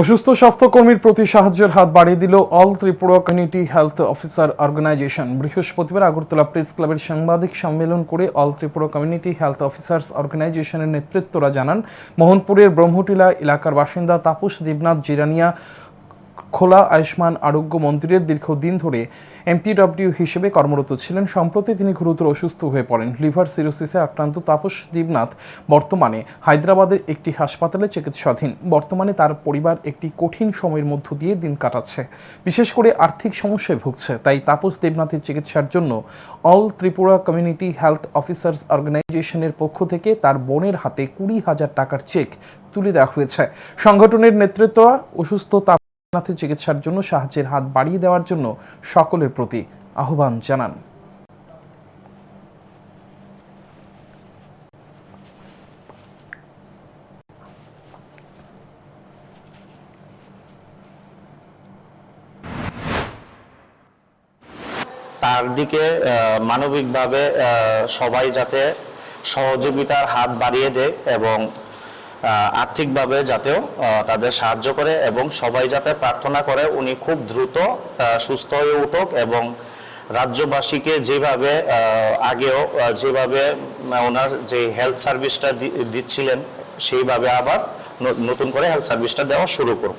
অসুস্থ স্বাস্থ্যকর্মীর প্রতি সাহায্যের হাত বাড়িয়ে দিল all Tripura community health officer organization. বৃহস্পতিবার আগরতলা প্রেস ক্লাবের সাংবাদিক সম্মেলন করে all Tripura community health officers অর্গানাইজেশনের নেতৃত্বরা জানান, মোহনপুরের ব্রহ্মটিলা এলাকার বাসিন্দা তাপস দেবনাথ জিরানিয়া খোলা, আয়ুষ্মান, আরোগ্য মন্দিরের দীর্ঘদিন ধরে এমপিডব্লিউ হিসেবে কর্মরত ছিলেন। সম্প্রতি তিনি গুরুতর অসুস্থ হয়ে পড়েন। লিভার সিরোসিসে আক্রান্ত তাপস দেবনাথ বর্তমানে হায়দ্রাবাদের একটি হাসপাতালে চিকিৎসাধীন। বর্তমানে তার পরিবার একটি কঠিন সময়ের মধ্য দিয়ে দিন কাটাচ্ছে। বিশেষ করে আর্থিক সমস্যায় ভুগছে। তাই তাপস দেবনাথের চিকিৎসার জন্য all Tripura community health officers অর্গানাইজেশনের পক্ষ থেকে তার বোনের হাতে কুড়ি হাজার টাকার চেক তুলে দেওয়া হয়েছে। সংগঠনের নেতৃত্ব অসুস্থ তাপ নাথের চিকিৎসার জন্য সাহায্যের হাত বাড়িয়ে দেওয়ার জন্য সকলের প্রতি আহ্বান জানান। তার দিকে মানবিকভাবে সবাই যাতে সহযোগিতার হাত বাড়িয়ে দেয় এবং আর্থিকভাবে যাতেও তাদের সাহায্য করে এবং সবাই যাতে প্রার্থনা করে, উনি খুব দ্রুত সুস্থ হয়ে উঠুক এবং রাজ্যবাসীকে যেভাবে আগেও যেভাবে ওনার যে হেলথ সার্ভিসটা দিচ্ছিলেন, সেইভাবে আবার নতুন করে হেলথ সার্ভিসটা দেওয়া শুরু করুন